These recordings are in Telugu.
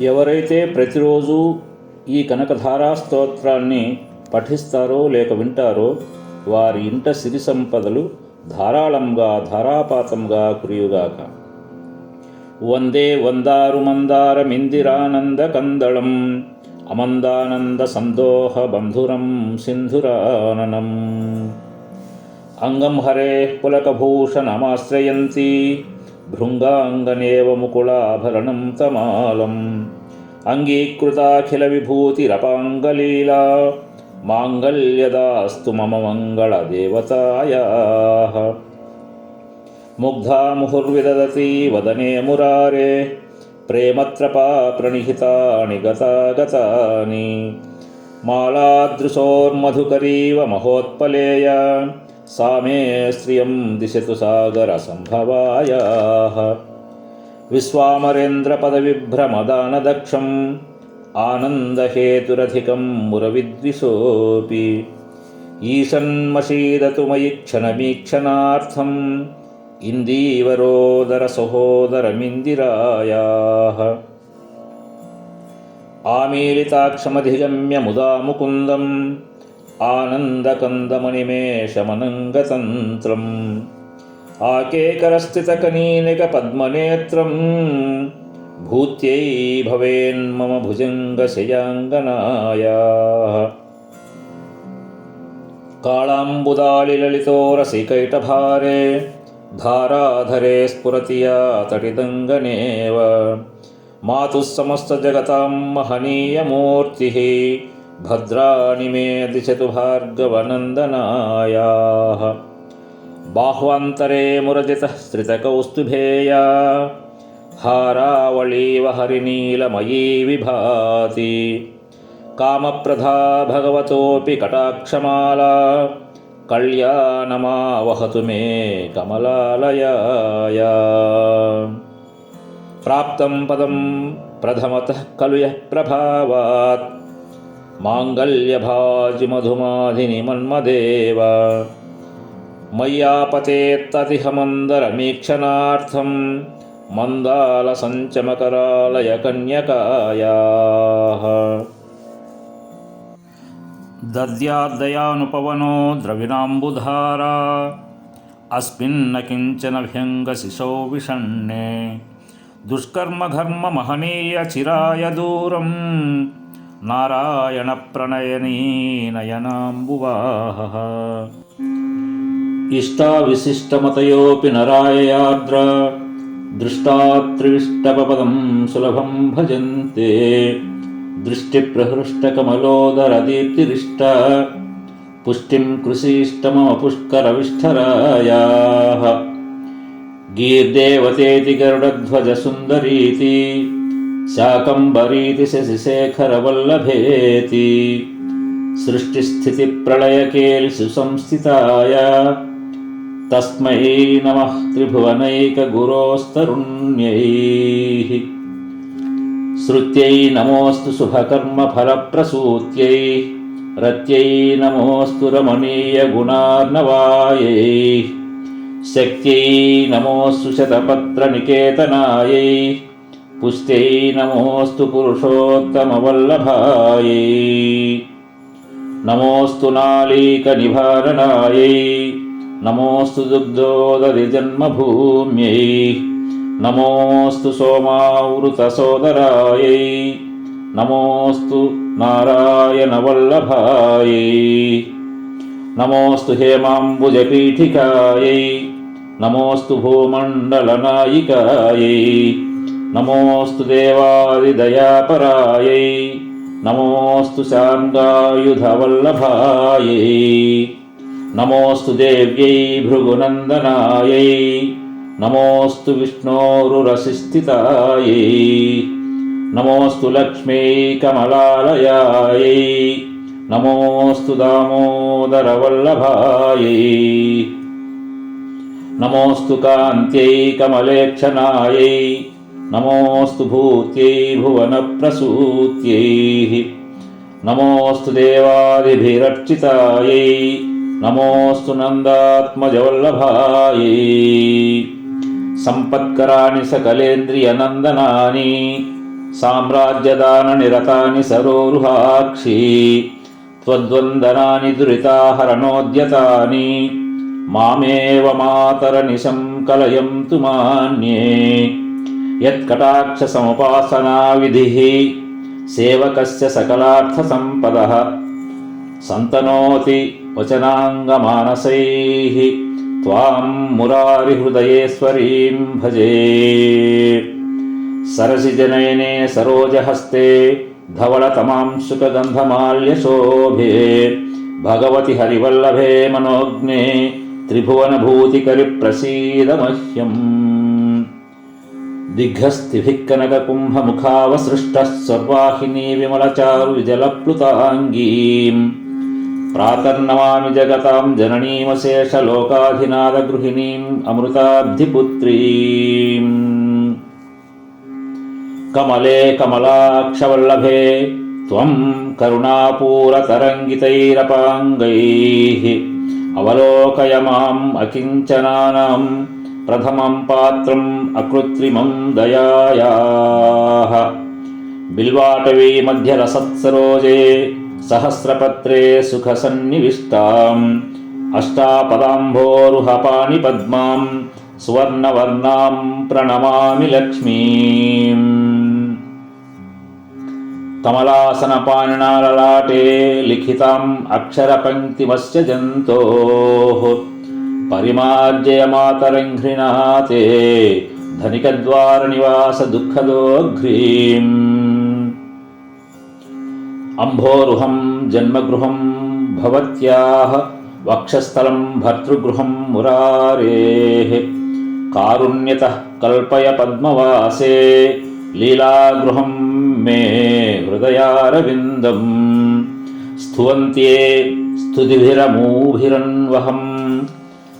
ఎవరైతే ప్రతిరోజు ఈ కనకధారా స్తోత్రాన్ని పఠిస్తారో లేక వింటారో వారి ఇంట సిరి సంపదలు ధారాళంగా ధారాపాతంగా కురియుగాక. వందే వందారు మందారమిందిరానంద కందళం అమందానంద సందోహ బంధురం సింధురాననం. అంగం హరే పులకభూషణమాశ్రయంతి. भृङ्गाङ्गनेव मुकुलाभरणं तमालम् अङ्गीकृताखिलविभूतिरपाङ्गलीला माङ्गल्यदास्तु मम मङ्गलदेवतायाः। मुग्धा मुहुर्विदति वदने मुरारे प्रेमत्रपा प्रणिहितानि गता गतानि मालादृशोर्मधुकरीव महोत्पलेय सा मे श्रियं दिशतु सागरसम्भवायाः। विश्वामरेन्द्रपदविभ्रमदानदक्षम् आनन्दहेतुरधिकं मुरविद्विषोऽपि। ईशन्मशीदतु मयि क्षणमीक्षणार्थम् इन्दीवरोदरसहोदरमिन्दिरायाः। आमीलिताक्षमधिगम्य मुदा मुकुन्दम् आनन्दकन्दमनिमेषमनङ्गतन्त्रम् आकेकरस्थितकनीनिकपद्मनेत्रं भूत्यै भवेन्मम भुजङ्गशयाङ्गनायाः। काळाम्बुदालिललितोरसिकैटभारे धाराधरे स्फुरति या तटिदङ्गनेव। मातुः समस्तजगतां महनीयमूर्तिः भद्राणि मे दिशतु भार्गवनन्दनायाः। बाह्वान्तरे मुरजितः श्रितकौस्तुभेया हारावळीव हरिनीलमयी विभाति। कामप्रधा भगवतोऽपि कटाक्षमाला। कल्याणमावहतु मे कमलालयाय। प्राप्तं पदं प्रथमतः खलु यः प्रभावात् माङ्गल्यभाजिमधुमादिनिमन्मदेव मय्यापतेत्ततिहमन्दरमीक्षणार्थं मन्दालसञ्चमकरालय कन्यकायाः दद्यादयानुपवनो द्रविनाम्बुधारा अस्मिन्न किञ्चन भ्यङ्गशिशो विषण्णे। दुष्कर्मघर्ममहनीयचिराय दूरम्। नारायणप्रणयनी नयनाम्बुवाहः इष्टाविशिष्टमतयोऽपि नराययाद्र दृष्टात्रिविष्टपदं सुलभं भजन्ते दृष्टिप्रहृष्टकमलोदरदीप्तिरिष्ट पुष्टिं कृषीष्टमपुष्करविष्ठरायाः गीर्देवतेति गरुडध्वजसुन्दरीति శాకంబరీతి శశిశేఖరవల్లభేతి. సృష్టిస్థితిప్రళయకేల్సు సంస్థితాయ తస్మై నమ త్రిభువనైకగురోస్తరుణ్యై. శృత్యై నమోస్తు శుభకర్మఫలప్రసూత్యై రత్యై నమోస్తు రమణీయగుణార్ణవాయై. శక్త్యై నమోస్తు శతపత్రనికేతనాయై. पुष्ट्यै नमोऽस्तु पुरुषोत्तमवल्लभायै नमोऽस्तु नालीकनिवारणायै नमोऽस्तु दुग्धोदरिजन्मभूम्यै नमोऽस्तु सोमावृतसोदरायै नमोऽस्तु नारायणवल्लभायै नमोऽस्तु हेमाम्बुजपीठिकायै नमोऽस्तु भूमण्डलनायिकायै నమోస్తు దేవాదిదయాపరాయై నమోస్తు శాంగాయుధవల్లభాయై నమోస్తు దేవ్యై భృగునందనాయై నమోస్తు విష్ణోరురసిస్థితాయై నమోస్తు లక్ష్మీ కమలాలయాయై నమోస్తు దామోదరవల్లభాయై నమోస్తు కాంత్యై కమలేక్షణాయై నమోస్తు భూత్యై భువనప్రసూత్యై. నమోస్తు దేవాదిభిరర్చితాయై నమోస్తు నందాత్మజవల్లభాయై. సంపత్కరాణి సకలేంద్రియనందనాని సామ్రాజ్యదాననిరతాని సరోరుహాక్షి. త్వద్వందనాని దురితాహరణోద్యతాని. మామేవ మాతర నిశం కలయంతు మాన్యే. यत्कटाक्षसमुपासनाविधिः सेवकस्य सकलार्थसम्पदः सन्तनोति वचनाङ्गमानसैः त्वां मुरारिहृदयेश्वरीं भजे सरसिजनयने सरोजहस्ते धवलतमांशुकगन्धमाल्यशोभे भगवति हरिवल्लभे मनोज्ञे त्रिभुवनभूतिकरिप्रसीद मह्यम् दिग्घस्तिभिः कनककुम्भमुखावसृष्टः सर्वाहिनी विमलचारुविजलप्लुताङ्गीम् प्रातर्नमामि जगतां जननीमशेषलोकाधिनादगृहिणीम् अमृताब्धिपुत्रीम् कमले कमलाक्षवल्लभे त्वं करुणापूरतरङ्गितैरपाङ्गैः अवलोकय माम् अकिञ्चनानां प्रथमं पात्रम् अकृत्रिमं दयायाः बिल्वाटवी मध्यरसत्सरोजे सहस्रपत्रे सुखसन्निविष्टाम् अष्टापदाम्भोरुहपाणि पद्मां सुवर्णवर्णां प्रणमामि लक्ष्मीम् कमलासनपाणिनाललाटे लिखिताम् अक्षरपङ्क्तिमस्य जन्तोः परिमार्जयमातरङ्घ्रिणाते धनिकद्वारनिवासदुःखदोघ्रीम् अम्भोरुहं जन्मगृहं भवत्याः वक्षस्थलं भर्तृगृहं मुरारेः कारुण्यतः कल्पय पद्मवासे लीलागृहं मे हृदयारविन्दम् स्तुवन्त्ये स्तुतिभिरमूभिरन्वहं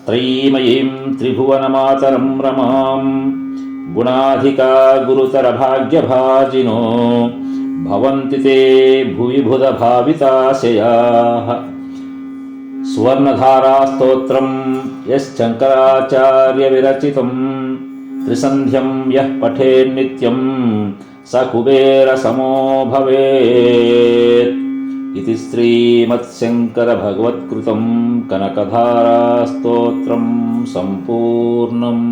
त्रयीमयीं त्रिभुवनमातरं रमां गुणाधिका गुरुतरभाग्यभाजिनो भवन्ति ते भुवि बुधभाविताशयाः सुवर्णधारास्तोत्रं यश्चङ्कराचार्यविरचितं त्रिसन्ध्यं यः पठेन्नित्यं स कुबेरसमो भवेत् इति श्रीमत्शङ्करभगवत्कृतं कनकधारास्तोत्रं सम्पूर्णम्